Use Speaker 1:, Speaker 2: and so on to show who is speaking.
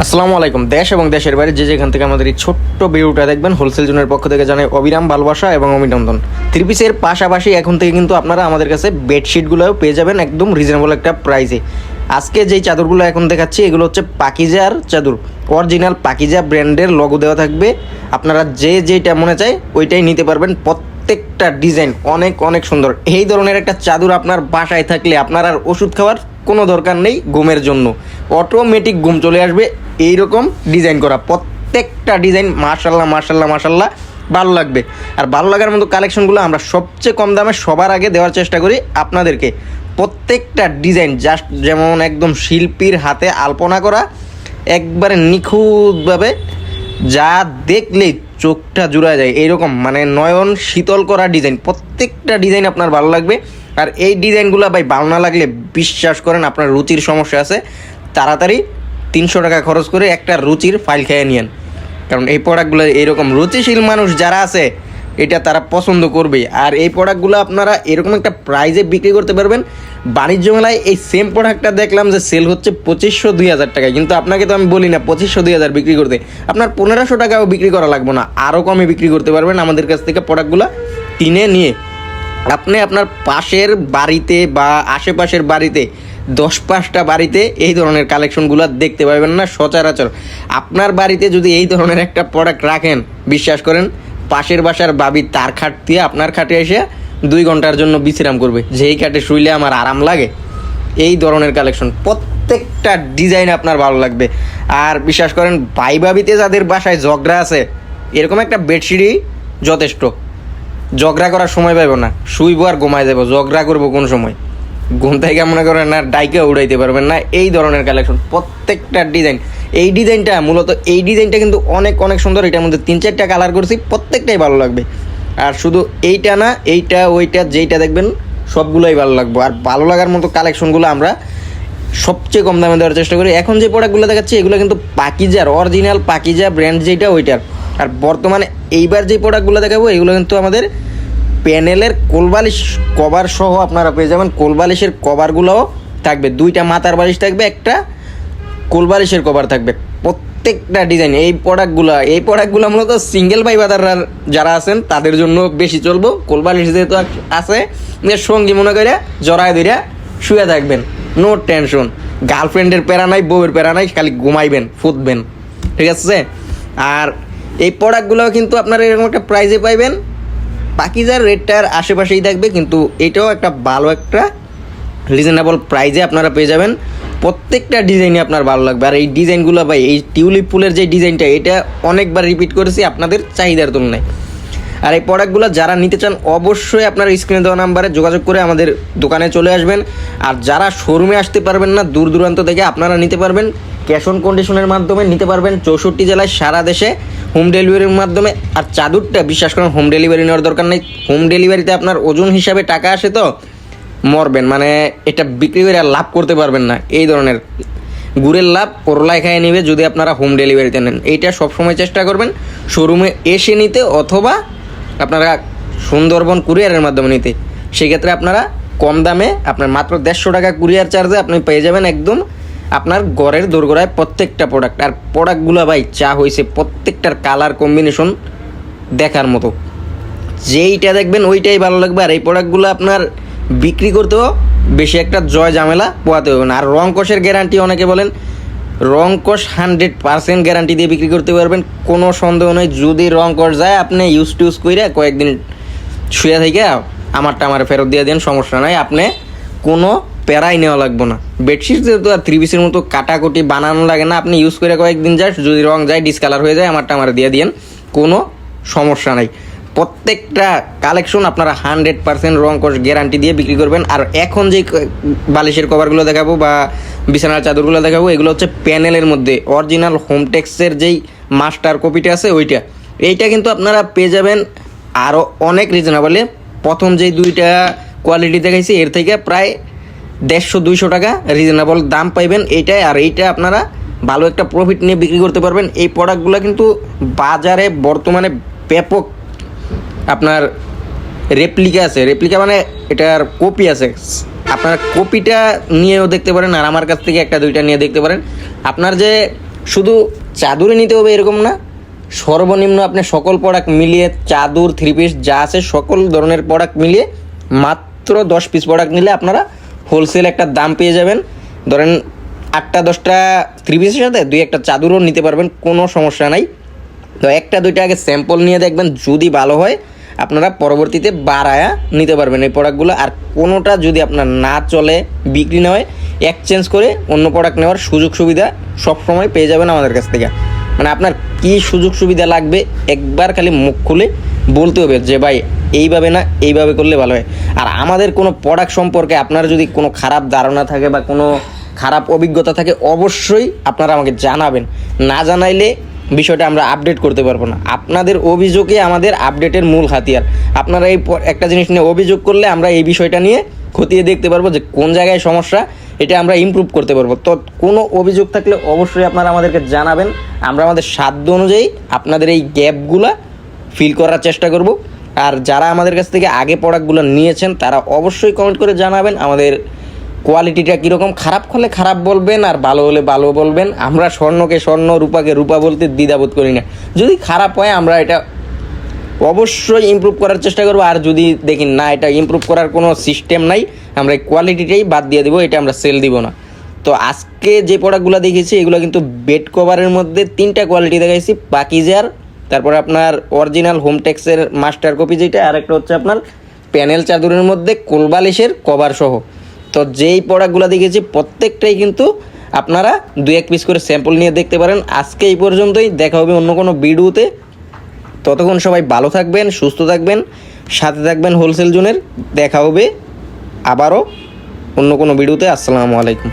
Speaker 1: আসসালামু আলাইকুম। দেশ এবং দেশের বাইরে যে যেখান থেকে আমাদের এই ছোট্ট ভিডিওটা দেখবেন, হোলসেল জোনের পক্ষ থেকে জানাই অবিরাম ভালোবাসা এবং অভিনন্দন। থ্রি পিসের পাশাপাশি এখন থেকে কিন্তু আপনারা আমাদের কাছে বেডশিটগুলোও পেয়ে যাবেন একদম রিজনেবল একটা প্রাইসে আজকে যেই চাদরগুলো এখন দেখাচ্ছি, এগুলো হচ্ছে পাকিজার চাদর। অরিজিনাল পাকিজা ব্র্যান্ডের লগো দেওয়া থাকবে। আপনারা যে যেটা মনে চায় ওইটাই নিতে পারবেন। প্রত্যেকটা ডিজাইন অনেক অনেক সুন্দর। এই ধরনের একটা চাদর আপনার বাসায় থাকলে আপনার আর ওষুধ খাওয়ার কোনো দরকার নেই ঘুমের জন্য। অটোমেটিক ঘুম চলে আসবে, এইরকম ডিজাইন করা। প্রত্যেকটা ডিজাইন মার্শাল্লাহ মার্শাল্লাহ মার্শাল্লাহ ভালো লাগবে। আর ভালো লাগার মতো কালেকশনগুলো আমরা সবচেয়ে কম দামে সবার আগে দেওয়ার চেষ্টা করি আপনাদেরকে। প্রত্যেকটা ডিজাইন জাস্ট যেমন একদম শিল্পীর হাতে আলপনা করা, একবারে নিখুঁতভাবে যা দেখলেই চোখটা জুড়া যায়, এইরকম। মানে নয়ন শীতল করা ডিজাইন প্রত্যেকটা ডিজাইন আপনার ভালো লাগবে। আর এই ডিজাইনগুলো ভাই ভালো না লাগলে বিশ্বাস করেন আপনার রুচির সমস্যা আছে। তাড়াতাড়ি তিনশো টাকা খরচ করে একটা রুচির ফাইল খেয়ে নিয়েন। কারণ এই প্রোডাক্টগুলো এইরকম রুচিশীল মানুষ যারা আছে, এটা তারা পছন্দ করবে আর এই প্রোডাক্টগুলো আপনারা এরকম একটা প্রাইজে বিক্রি করতে পারবেন। বাণিজ্য মেলায় এই সেম প্রোডাক্টটা দেখলাম যে সেল হচ্ছে পঁচিশশো দুই হাজার টাকায় কিন্তু আপনাকে তো আমি বলি না, পঁচিশশো দুই হাজার বিক্রি করতে। আপনার পনেরোশো টাকাও বিক্রি করা লাগবে না। আরও কমে বিক্রি করতে পারবেন আমাদের কাছ থেকে প্রোডাক্টগুলো কিনে নিয়ে। আপনি আপনার পাশের বাড়িতে বা আশেপাশের বাড়িতে, দশ পাঁচটা বাড়িতে এই ধরনের কালেকশনগুলো দেখতে পাবেন না সচরাচর। আপনার বাড়িতে যদি এই ধরনের একটা প্রোডাক্ট রাখেন, বিশ্বাস করেন, পাশের বাসার বাবি তার খাট দিয়ে আপনার খাটে এসে দুই ঘণ্টার জন্য বিশ্রাম করবে। যেই খাটে শুইলে আমার আরাম লাগে। এই ধরনের কালেকশন, প্রত্যেকটা ডিজাইন আপনার ভালো লাগবে। আর বিশ্বাস করেন, ভাই ভাবিতে যাদের বাসায় ঝগড়া আছে, এরকম একটা বেডশিটই যথেষ্ট। ঝগড়া করার সময় পাইব না। শুইবো আর ঘুমাই যাব ঝগড়া করব কোন সময়? ঘুম থেকে মনে করেন না, ডাইকে উড়াইতে পারবেন না। এই ধরনের কালেকশন প্রত্যেকটা ডিজাইন এই ডিজাইনটা মূলত, এই ডিজাইনটা কিন্তু অনেক অনেক সুন্দর। এটার মধ্যে তিন, চারটা কালার করছি, প্রত্যেকটাই ভালো লাগবে। আর শুধু এইটা না, এইটা, ওইটা, যেইটা দেখবেন, সবগুলোই ভালো লাগবে। আর ভালো লাগার মতো কালেকশনগুলো আমরা সবচেয়ে কম দামে দেওয়ার চেষ্টা করি। এখন যে প্রোডাক্টগুলো দেখাচ্ছি, এগুলো কিন্তু পাকিজার অরিজিনাল পাকিজা ব্র্যান্ড যেটা ওইটার। আর বর্তমানে এইবার যে প্রোডাক্টগুলো দেখাবো, এগুলো কিন্তু আমাদের প্যানেলের কোলবালিশ কভার সহ আপনারা পেয়ে যাবেন। কোলবালিশের কভারগুলোও থাকবে। দুইটা মাথার বালিশ থাকবে, একটা কোলবালিশের কভার থাকবে। প্রত্যেকটা ডিজাইন এই প্রোডাক্টগুলো এই প্রোডাক্টগুলো মূলত সিঙ্গেল বাই বাদাররা যারা আছেন, তাদের জন্য বেশি চলবো। কোলবালিশ যেহেতু আছে সঙ্গী মনে করে জড়ায় ধরে শুয়ে থাকবেন। নো টেনশন গার্লফ্রেন্ডের প্যারা নাই, বউয়ের প্যারা নাই, খালি ঘুমাইবেন, ফুটবেন। ঠিক আছে? আর এই প্রোডাক্টগুলো কিন্তু আপনারা এরকম একটা প্রাইজে পাইবেন। পাকিজার রেটটার আশেপাশেই থাকবে, কিন্তু এটাও একটা ভালো একটা রিজনেবল প্রাইজে আপনারা পেয়ে যাবেন। প্রত্যেকটা ডিজাইনই আপনার ভালো লাগবে। আর এই ডিজাইনগুলো ভাই, এই টিউলিপ ফুলের যে ডিজাইনটা এটা অনেকবার রিপিট করেছি আপনাদের চাহিদার তুলনায়। আর এই প্রোডাক্টগুলো যারা নিতে চান, অবশ্যই আপনার স্ক্রিনে দেওয়া নাম্বারে যোগাযোগ করে আমাদের দোকানে চলে আসবেন। আর যারা শোরুমে আসতে পারবেন না, দূর দূরান্ত থেকে আপনারা নিতে পারবেন। ক্যাশ অন কন্ডিশনের মাধ্যমে নিতে পারবেন। চৌষট্টি জেলায় সারা দেশে হোম ডেলিভারির মাধ্যমে, আর চাদরটা বিশ্বাস করেন হোম ডেলিভারি নেওয়ার দরকার নেই। হোম ডেলিভারিতে আপনার ওজন হিসাবে টাকা আসে তো, মরবেন। মানে এটা বিক্রি করে আর লাভ করতে পারবেন না। এই ধরনের গুড়ের লাভ করলাই খাইয়ে নেবে যদি আপনারা হোম ডেলিভারিতে নেন। এইটা সবসময় চেষ্টা করবেন শোরুমে এসে নিতে অথবা আপনারা সুন্দরবন কুরিয়ারের মাধ্যমে নিতে। সেক্ষেত্রে আপনারা কম দামে, আপনার মাত্র দেড়শো টাকা কুরিয়ার চার্জে আপনি পেয়ে যাবেন একদম আপনার ঘরের দোরগোড়ায় প্রত্যেকটা প্রোডাক্ট আর প্রোডাক্টগুলো ভাই চা হয়েছে প্রত্যেকটার কালার কম্বিনেশন দেখার মতো। যেইটা দেখবেন, ওইটাই ভালো লাগবে। আর এই প্রোডাক্টগুলো আপনার বিক্রি করতেও বেশি একটা জয় ঝামেলা পোয়াতে হবে না। আর রং কষের গ্যারান্টি অনেকে বলেন, রং কষ হান্ড্রেড পার্সেন্ট গ্যারান্টি দিয়ে বিক্রি করতে পারবেন। কোনো সন্দেহ নেই, যদি রং কষ যায়, আপনি ইউজ টুজ করে কয়েকদিন শুয়ে থেকে আমারটা আমার ফেরত দিয়ে দেন, সমস্যা নাই। আপনি কোনো প্যারাই নেওয়া লাগবে না। বেডশিট যেহেতু আর থ্রি পিসের মতো কাটাকুটি বানানো লাগে না, আপনি ইউজ করে কয়েকদিন যাস, যদি রং যায় ডিসকালার হয়ে যায়, আমারটা আমার দিয়ে দিন কোনো সমস্যা নাই। প্রত্যেকটা কালেকশন আপনারা হান্ড্রেড পার্সেন্ট রং কস গ্যারান্টি দিয়ে বিক্রি করবেন। আর এখন যে বালিশের কভারগুলো দেখাবো বা বিছানার চাদরগুলো দেখাবো, এগুলো হচ্ছে প্যানেলের মধ্যে। অরিজিনাল হোমটেক্সের যেই মাস্টার কপিটা আছে, ওইটা। এইটা কিন্তু আপনারা পেয়ে যাবেন আরও অনেক রিজনেবলে প্রথম যেই দুইটা কোয়ালিটি দেখাইছি, এর থেকে প্রায় দেড়শো দুইশো টাকা রিজনেবল দাম পাইবেন এইটাই। আর এইটা আপনারা ভালো একটা প্রফিট নিয়ে বিক্রি করতে পারবেন। এই প্রোডাক্টগুলো কিন্তু বাজারে বর্তমানে ব্যাপক আপনার রেপ্লিকা আছে। রেপ্লিকা মানে এটার কপি আছে। আপনার কপিটা নিয়েও দেখতে পারেন আর আমার কাছ থেকে একটা, দুইটা নিয়ে দেখতে পারেন। আপনার যে শুধু চাদরই নিতে হবে এরকম না, সর্বনিম্ন আপনি সকল প্রোডাক্ট মিলিয়ে চাদর থ্রি পিস যা আছে সকল ধরনের প্রোডাক্ট মিলিয়ে মাত্র দশ পিস প্রোডাক্ট নিলে আপনারা হোলসেল একটা দাম পেয়ে যাবেন। ধরেন আটটা, দশটা থ্রি পিসের সাথে দুই একটা চাদরও নিতে পারবেন, কোনো সমস্যা নাই। তো একটা, দুইটা আগে স্যাম্পল নিয়ে দেখবেন, যদি ভালো হয়, আপনারা পরবর্তীতে বাড়ায়া নিতে পারবেন এই প্রোডাক্টগুলো আর কোনোটা যদি আপনার না চলে, বিক্রি না হয় এক্সচেঞ্জ করে অন্য প্রোডাক্ট নেওয়ার সুযোগ সুবিধা সবসময় পেয়ে যাবেন আমাদের কাছ থেকে। মানে আপনার কি সুযোগ সুবিধা লাগবে, একবার খালি মুখ খুলে বলতে হবে যে, ভাই এইভাবে না, এইভাবে করলে ভালো হয়। আর আমাদের কোনো প্রোডাক্ট সম্পর্কে আপনার যদি কোনো খারাপ ধারণা থাকে বা কোনো খারাপ অভিজ্ঞতা থাকে, অবশ্যই আপনারা আমাকে জানাবেন। না জানাইলে বিষয়টা আমরা আপডেট করতে পারব না। আপনাদের অভিযোগে আমাদের আপডেটের মূল হাতিয়ার। আপনারা এই একটা জিনিস নিয়ে অভিযোগ করলে আমরা এই বিষয়টা নিয়ে খতিয়ে দেখতে পারব যে কোন জায়গায় সমস্যা, এটা আমরা ইমপ্রুভ করতে পারব। তো কোনো অভিযোগ থাকলে অবশ্যই আপনারা আমাদেরকে জানাবেন। আমরা আমাদের সাধ্য অনুযায়ী আপনাদের এই গ্যাপগুলা ফিল করার চেষ্টা করব। আর যারা আমাদের কাছ থেকে আগে প্রোডাক্টগুলো নিয়েছেন, তারা অবশ্যই কমেন্ট করে জানাবেন আমাদের কোয়ালিটিটা কীরকম। খারাপ হলে খারাপ বলবেন আর ভালো হলে ভালো বলবেন। আমরা স্বর্ণকে স্বর্ণ, রূপাকে রূপা বলতে দ্বিধাবোধ করি না। যদি খারাপ হয়, আমরা এটা অবশ্যই ইমপ্রুভ করার চেষ্টা করব। আর যদি দেখি না, এটা ইমপ্রুভ করার কোনো সিস্টেম নাই, আমরা এই কোয়ালিটিটাই বাদ দিয়ে দেবো, এটা আমরা সেল দিব না। তো আজকে যে প্রোডাক্টগুলো দেখেছি, এগুলো কিন্তু বেড কভারের মধ্যে তিনটা কোয়ালিটি দেখাইছি। পাকিজার তারপর আপনার অরিজিনাল হোম হোমটেক্সের মাস্টার কপি যেটা আর একটা হচ্ছে আপনার প্যানেল চাদরের মধ্যে কোলবালিশের কভার সহ। তো যেই প্রোডাক্টগুলো দেখেছি, প্রত্যেকটাই কিন্তু আপনারা দু এক পিস করে স্যাম্পল নিয়ে দেখতে পারেন। আজকে এই পর্যন্তই, দেখা হবে অন্য কোনো ভিডিওতে। ততক্ষণ সবাই ভালো থাকবেন, সুস্থ থাকবেন, সাথে থাকবেন হোলসেল জোনের। দেখা হবে আবারও অন্য কোনো ভিডিওতে। আসসালামু আলাইকুম।